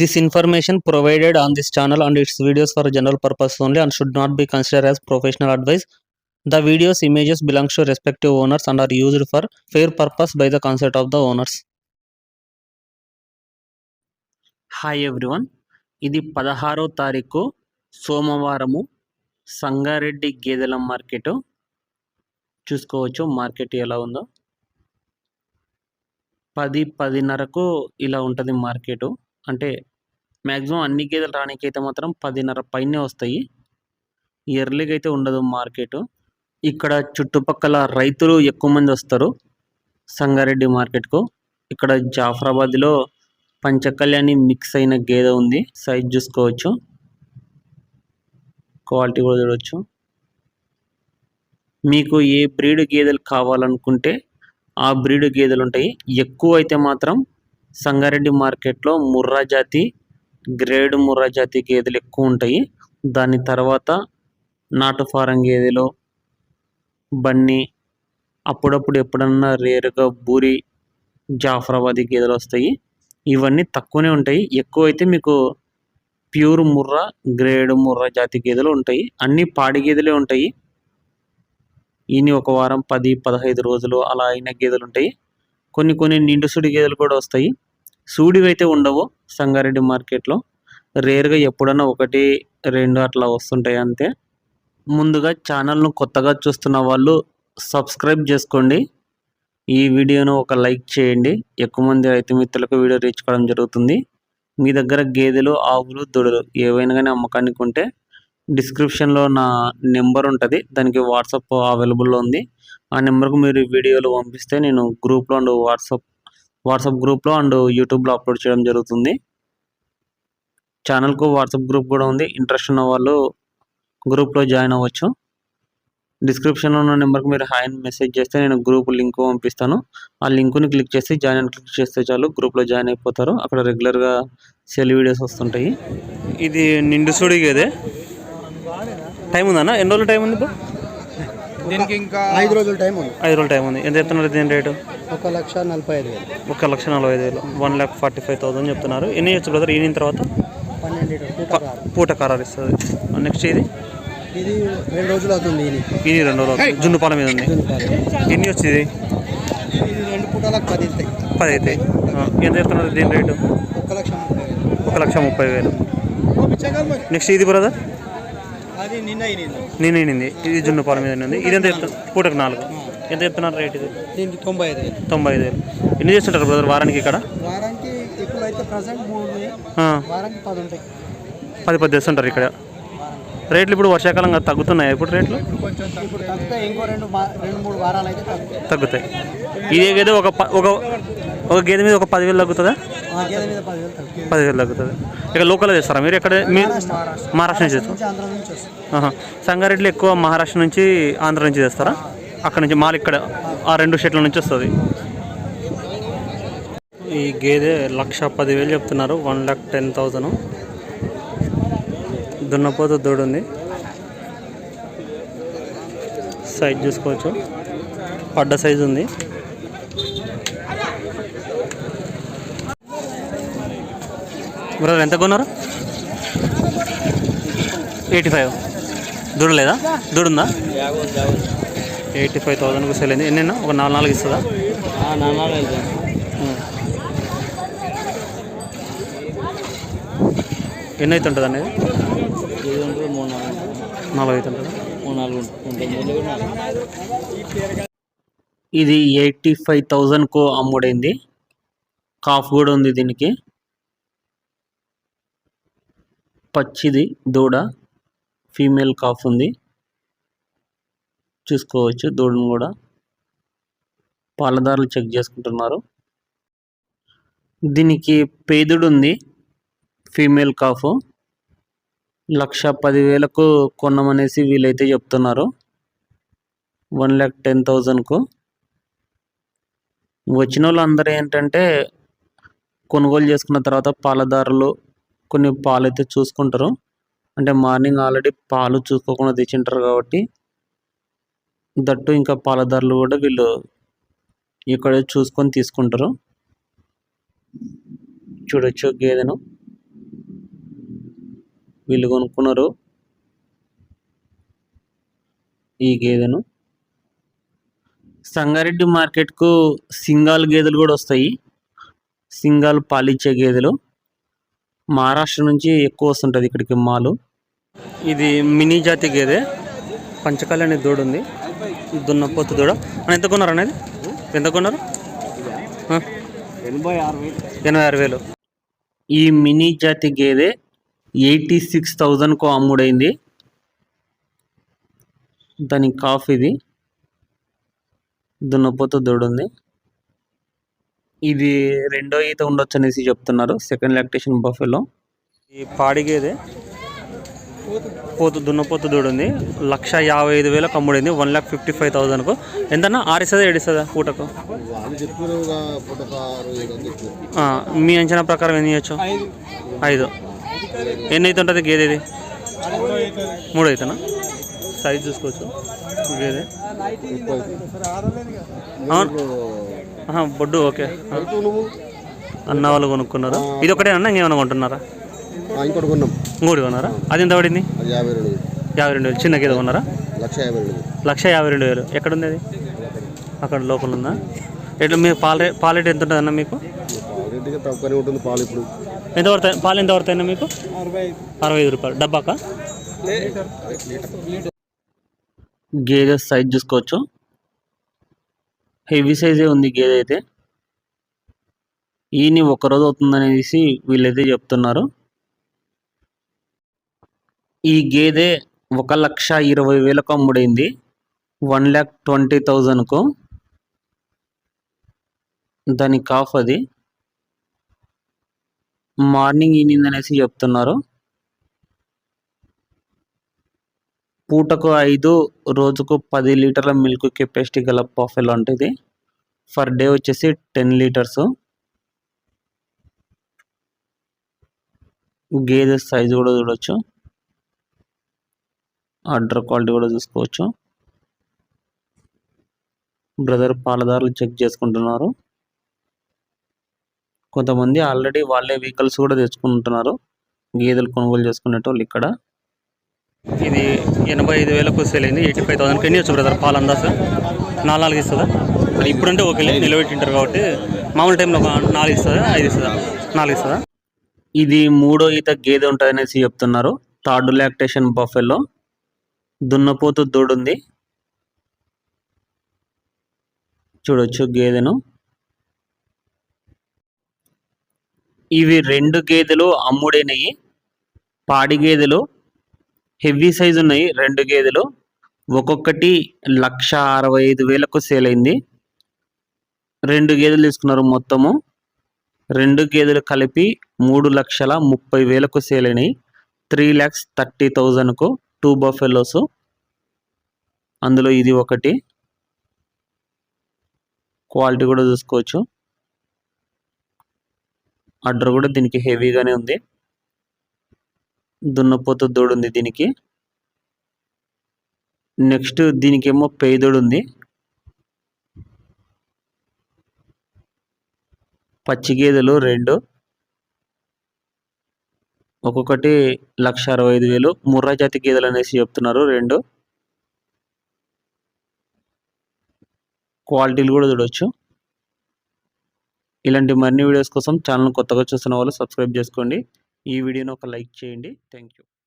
This information provided on this channel and its videos for general purpose only and should not be consider as professional advice the videos images belongs to respective owners and are used for fair purpose by the concept of the owners hi everyone ఇది పదహారో తారీఖు సోమవారము సంగారెడ్డి గేదెల market. చూసుకోవచ్చు market ఎలా ఉందో. పది పదిన్నరకు ఇలా ఉంటుంది మార్కెట్. అంటే మ్యాక్సిమం అన్ని గేదెలు రానికైతే మాత్రం పదిన్నర పైనే వస్తాయి. ఎర్లీగా అయితే ఉండదు మార్కెట్. ఇక్కడ చుట్టుపక్కల రైతులు ఎక్కువ మంది వస్తారు సంగారెడ్డి మార్కెట్కు. ఇక్కడ జాఫరాబాద్లో పంచకళ్యాణి మిక్స్ అయిన గేదె ఉంది. సైజ్ చూసుకోవచ్చు. క్వాలిటీ కూడా చూడవచ్చు మీకు ఏ బ్రీడ్ గేదెలు కావాలనుకుంటే ఆ బ్రీడ్ గేదెలు ఉంటాయి. ఎక్కువ అయితే మాత్రం సంగారెడ్డి మార్కెట్లో ముర్రా జాతి గ్రేడ్ ముర్రా జాతి గేదెలు ఎక్కువ ఉంటాయి. దాని తర్వాత నాటు ఫారం గేదెలు బన్నీ అప్పుడప్పుడు ఎప్పుడన్నా రేరుగా బూరి జాఫరాబాదీ గేదెలు వస్తాయి. ఇవన్నీ తక్కువనే ఉంటాయి. ఎక్కువ అయితే మీకు ప్యూర్ ముర్రా గ్రేడ్ ముర్రా జాతి గేదెలు ఉంటాయి. అన్ని పాడి గేదెలే ఉంటాయి. ఈయన ఒక వారం పది పదహైదు రోజులు అలా అయిన గేదెలు ఉంటాయి. కొన్ని కొన్ని నిండుసుడి గేదెలు కూడా వస్తాయి. సూడివి అయితే ఉండవు సంగారెడ్డి మార్కెట్లో. రేర్గా ఎప్పుడన్నా ఒకటి రెండు అట్లా వస్తుంటాయి అంతే. ముందుగా ఛానల్ను కొత్తగా చూస్తున్న వాళ్ళు సబ్స్క్రైబ్ చేసుకోండి. ఈ వీడియోను ఒక లైక్ చేయండి. ఎక్కువ మంది రైతు మిత్రులకు వీడియో రీచ్ కావడం జరుగుతుంది. మీ దగ్గర గేదెలు ఆవులు దొడలు ఏవైనా కానీ అమ్మకానికి ఉంటే డిస్క్రిప్షన్లో నా నెంబర్ ఉంటుంది. దానికి వాట్సాప్ అవైలబుల్లో ఉంది. ఆ నెంబర్కు మీరు వీడియోలు పంపిస్తే నేను గ్రూప్లో అండ్ వాట్సాప్ వాట్సాప్ గ్రూప్లో అండ్ యూట్యూబ్లో అప్లోడ్ చేయడం జరుగుతుంది. ఛానల్కు వాట్సాప్ గ్రూప్ కూడా ఉంది. ఇంట్రెస్ట్ ఉన్న వాళ్ళు గ్రూప్లో జాయిన్ అవ్వచ్చు. డిస్క్రిప్షన్లో ఉన్న నెంబర్కి మీరు హాయ్ అని మెసేజ్ చేస్తే నేను గ్రూప్ లింక్ పంపిస్తాను. ఆ లింకుని క్లిక్ చేసి జాయిన్ అని క్లిక్ చేస్తే చాలు గ్రూప్లో జాయిన్ అయిపోతారు. అక్కడ రెగ్యులర్గా సెల్ వీడియోస్ వస్తుంటాయి. ఇది నిండు సుడి గేదే టైం ఉందన్న ఎన్ని రోజులు టైం ఉంది ఇప్పుడు? దీనికి ఇంకా ఐదు రోజుల టైం ఉంది. ఐదు రోజులు టైం ఉంది. ఎంత చెప్తున్నారు దీని రేటు? ఒక లక్ష నలభై ఐదు వేలు. ఒక లక్ష నలభై ఐదు వేలు. One lakh forty five thousand చెప్తున్నారు. ఎన్ని ఇయర్స్ బ్రదర్ ఈనిన తర్వాత? లీటర్ పూట ఖరారు ఇస్తుంది. నెక్స్ట్ ఇది? ఇది రెండు రోజులు అవుతుంది ఇది ఇది రెండు రోజులు అవుతుంది. జున్ను పాల మీద ఉంది. ఎన్ని వచ్చింది ఇది? రెండు పూటలకు పది ఇస్తాయి పది అయితే. ఎంత చెప్తున్నారు దీని రేటు? ఒక లక్ష ముప్పై వేలు ఒక లక్ష ముప్పై వేలు. నెక్స్ట్ ఇది బ్రదర్ నిన్న అయినది. ఇది జున్ను పాల మీద ఉంది ఇది ఎంత చెప్తున్నారు? పూటకు నాలుగు. ఎంత చెప్తున్నారు రేట్ ఇది? దీనికి తొంభై ఐదు వేలు. తొంభై ఐదు వేలు. ఎన్ని చేస్తుంటారు బ్రదర్ వారానికి ఇక్కడ? వారానికి ఇప్పుడు అయితే ప్రజెంట్ మూడు వారానికి పది ఉంటాయి పది పది చేస్తుంటారు ఇక్కడ. రేట్లు ఇప్పుడు వర్షాకాలంగా తగ్గుతున్నాయి? ఇప్పుడు రేట్లు? తగ్గుతాయి. ఇంకో రెండు మా- రెండు మూడు వారాలు అయితే తగ్గుతాయి. తగ్గుతాయి. ఇదే గేదె ఒక ఒక ఒక గేదె మీద ఒక పదివేలు తగ్గుతుందా? ఆ గేదె మీద పదివేలు తగ్గుతుంది. ఇక లోకల్ చేస్తారా మీరు ఎక్కడ? మీ మహారాష్ట్ర నుంచి చేస్తారా. సంగారెడ్డిలో ఎక్కువ మహారాష్ట్ర నుంచి ఆంధ్ర నుంచి చేస్తారా? అక్కడ నుంచి మాల్ ఇక్కడ ఆ రెండు షెట్ల నుంచి వస్తుంది. ఈ గేదె లక్ష పదివేలు చెప్తున్నారు. One lakh ten thousand. దున్నపోతు దూడు ఉంది. సైజ్ చూసుకోవచ్చు. పడ్డ సైజు ఉంది. బ్రదర్ ఎంత కొన్నారు? Eighty five. దూడ లేదా దూడ ఉందా ఎయిటీ ఫైవ్ థౌసండ్కి సెల్ అయింది. ఎన్ని ఒక నాలుగు నాలుగు ఇస్తుందా. ఎన్ని అవుతుంటుంది అనేది నాలుగు అవుతుంటుందా ఇది ఎయిటీ ఫైవ్ థౌజండ్కు అమ్ముడైంది. కాఫ్ కూడా ఉంది దీనికి. పచ్చిది దూడ ఫీమేల్ కాఫ్ ఉంది. చూసుకోవచ్చు దూడను కూడా. పాలదారులు చెక్ చేసుకుంటున్నారు. దీనికి పేదుడు ఉంది ఫీమేల్ కాఫ్. లక్ష పదివేలకు కొనమనేసి వీలైతే చెప్తున్నారు. వన్ ల్యాక్ టెన్ థౌజండ్కు వచ్చిన వాళ్ళందరూ ఏంటంటే కొనుగోలు చేసుకున్న తర్వాత పాలదారులు కొన్ని పాలు అయితే చూసుకుంటారు. అంటే మార్నింగ్ ఆల్రెడీ పాలు చూసుకోకుండా తెచ్చింటారు కాబట్టి దట్టు ఇంకా పాలదారులు కూడా వీళ్ళు ఇక్కడ చూసుకొని తీసుకుంటారు. చూడొచ్చు గేదెను. వీళ్ళు కొనుక్కున్నారు ఈ గేదెను. సంగారెడ్డి మార్కెట్కు సింగాల్ గేదెలు కూడా వస్తాయి. సింగాల్ పాలిచ్చే గేదెలు. మహారాష్ట్ర నుంచి ఎక్కువ వస్తుంటుంది ఇక్కడికి మాలు. ఇది మినీ జాతి గేదె. పంచకాల అనే దూడ ఉంది. దున్నపోతు దూడ. అని ఎంత కొన్నారు అనేది ఎంత కొన్నారు? ఎనభై ఆరు వేలు ఎనభై ఆరు వేలు. ఈ మినీ జాతి గేదె ఎయిటీ సిక్స్ థౌజండ్కు అమ్ముడైంది. దాని కాఫ్ ఇది. దున్నపోతు దూడ ఉంది ఇది రెండో ఈత ఉండొచ్చు అనేసి చెప్తున్నారు. Second lactation buffalo. ఈ పాడి గేదె పోతు దున్నపోతు దూడ ఉంది లక్ష యాభై ఐదు వేలకు అమ్ముడైంది. వన్ ల్యాక్ ఫిఫ్టీ ఫైవ్ థౌసండ్కు. ఎంతన్నా? ఆరిస్తుందా ఏడిస్తుందా పూటకు? మీ అంచనా ప్రకారం ఎన్ని ఇవ్వచ్చు ఐదు. ఎన్ని అయితే ఉంటుంది? గేదె ఇది మూడు అవుతానా సైజ్ చూసుకోవచ్చు. బొడ్డు ఓకే. అన్న వాళ్ళు కొనుక్కున్నారు? ఇది ఒకటే అన్న ఇంకేమైనా కొంటున్నారా? ఆ, ఇంకోటి కొన్నాం. మూడు కొన్నారా? అది ఎంత పడింది? యాభై రెండు. యాభై రెండు వేలు. చిన్న గేదె కొన్నారా? లక్ష యాభై రెండు. లక్ష యాభై రెండు వేలు. ఎక్కడ ఉంది అది? అక్కడ లోపల ఉందా? ఎట్లా మీ పాల పాల రేట్ ఎంత ఉంటుంది అన్న మీకు? తక్కువనే ఉంటుంది పాలు ఇప్పుడు. ఎంత పడతాయి? పాలు ఎంత పడతాయన్న మీకు? అరవై ఐదు. రూపాయలు. డబ్బాకా? గేదె సైజ్ చూసుకోవచ్చు. హెవీ సైజే ఉంది గేదె అయితే. ఈయన రోజు అవుతుందనేసి వీళ్ళైతే చెప్తున్నారు. ఈ గేదె ఒక లక్ష ఇరవై వేలకు అమ్ముడైంది. వన్ ల్యాక్ ట్వంటీ థౌజండ్కు. దాని కాఫ్ అది. మార్నింగ్ ఈనిందనేసి చెప్తున్నారు. పూటకు ఐదు రోజుకు పది లీటర్ల మిల్క్ కెపాసిటీ గల పఫెల్ ఉంటుంది ఫర్ డే వచ్చేసి టెన్ లీటర్స్. గేదె సైజు కూడా చూడొచ్చు. ఆర్డర్ క్వాలిటీ కూడా చూసుకోవచ్చు. బ్రదర్ పాలదారులు చెక్ చేసుకుంటున్నారు. కొంతమంది ఆల్రెడీ వాళ్ళే వెహికల్స్ కూడా తెచ్చుకుంటున్నారు. గేదెలు కొనుగోలు చేసుకునేటోళ్ళు వాళ్ళు ఇక్కడ. ఇది ఎనభై ఐదు వేలకు సేల్ అయింది ఎయిటీ ఫైవ్ థౌసండ్కి ఎన్ని వచ్చు బ్రదర్? పాలు అందాస నాలుగు నాలుగు ఇస్తుందా ఇప్పుడంటే ఓకే నిలబెట్టింటారు కాబట్టి మామూలు టైంలో ఒక నాలుగు ఇస్తుందా? ఐదు ఇస్తుందా? నాలుగు ఇస్తుందా? ఇది మూడో ఈత గేదె ఉంటుంది అనేసి చెప్తున్నారు. Third lactation buffalo. దున్నపోతు దూడుంది. చూడొచ్చు గేదెను. ఇవి రెండు గేదెలు అమ్ముడైనవి పాడి గేదెలు. హెవీ సైజ్ ఉన్నాయి రెండు గేదెలు. ఒక్కొక్కటి లక్ష అరవై ఐదు వేలకు సేల్ అయింది. రెండు గేదెలు తీసుకున్నారు మొత్తము. రెండు గేదెలు కలిపి మూడు లక్షల ముప్పై వేలకు సేల్ అయినాయి. త్రీ ల్యాక్స్ థర్టీ థౌజండ్కు టూ బఫెలోస్. అందులో ఇది ఒకటి. క్వాలిటీ కూడా చూసుకోవచ్చు. అడ్డర్ కూడా దీనికి హెవీగానే ఉంది. దున్నపోత దూడు ఉంది దీనికి. నెక్స్ట్ దీనికేమో పేదోడు ఉంది పచ్చి గేదెలు రెండు. ఒక్కొక్కటి లక్ష అరవై ఐదు వేలు. ముర్రా జాతి గేదెలు అనేసి చెప్తున్నారు రెండు. క్వాలిటీలు కూడా చూడవచ్చు ఇలాంటి మరిన్ని వీడియోస్ కోసం ఛానల్ కొత్తగా చూస్తున్న వాళ్ళు సబ్స్క్రైబ్ చేసుకోండి. ఈ వీడియోని ఒక లైక్ చేయండి. Thank you